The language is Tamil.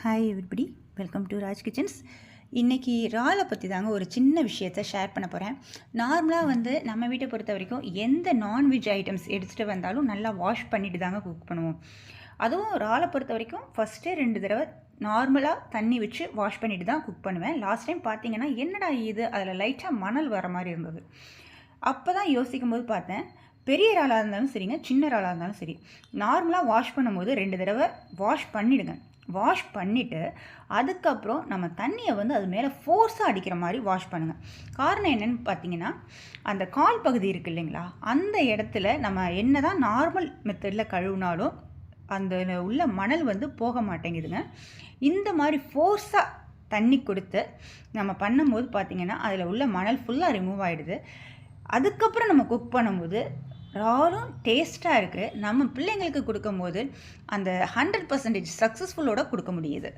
Hi everybody welcome to Raj kitchens இன்றைக்கி இறாலை பற்றி தாங்க ஒரு சின்ன விஷயத்தை ஷேர் பண்ண போகிறேன் நார்மலாக வந்து நம்ம வீட்டை பொறுத்த வரைக்கும் எந்த நான்வெஜ் ஐட்டம்ஸ் எடுத்துகிட்டு வந்தாலும் நல்லா வாஷ் பண்ணிட்டு தாங்க குக் பண்ணுவோம். அதுவும் இறாலை பொறுத்த வரைக்கும் ஃபஸ்ட்டே ரெண்டு தடவை நார்மலாக தண்ணி வச்சு வாஷ் பண்ணிட்டு தான் குக் பண்ணுவேன். லாஸ்ட் டைம் பார்த்தீங்கன்னா என்னடா இது? அதில் லைட்டாக மணல் வர மாதிரி இருந்தது. அப்போ தான் யோசிக்கும் போது பார்த்தேன் பெரிய இறாலாக இருந்தாலும் சரிங்க சின்ன இறாலாக இருந்தாலும் சரி. நார்மலாக வாஷ் பண்ணும்போது ரெண்டு தடவை வாஷ் பண்ணிவிடுங்க வாஷ் பண்ணிவிட்டு அதுக்கப்புறம் நம்ம தண்ணியை வந்து அது மேலே ஃபோர்ஸாக அடிக்கிற மாதிரி வாஷ் பண்ணுங்கள் காரணம் என்னென்னு பார்த்தீங்கன்னா அந்த கால் பகுதி இருக்குது இல்லைங்களா? அந்த இடத்துல நம்ம என்ன தான் நார்மல் மெத்தடில் கழுவினாலும் அந்த உள்ள மணல் வந்து போக மாட்டேங்குதுங்க. இந்த மாதிரி ஃபோர்ஸாக தண்ணி கொடுத்து நம்ம பண்ணும்போது பார்த்திங்கன்னா அதில் உள்ள மணல் ஃபுல்லாக ரிமூவ் ஆகிடுது அதுக்கப்புறம் நம்ம குக் பண்ணும்போது ராலும் டேஸ்ட்டாக இருக்குது நம்ம பிள்ளைங்களுக்கு கொடுக்கும்போது அந்த ஹண்ட்ரட் பர்சன்டேஜ் சக்ஸஸ்ஃபுல்லோட கொடுக்க முடியுது.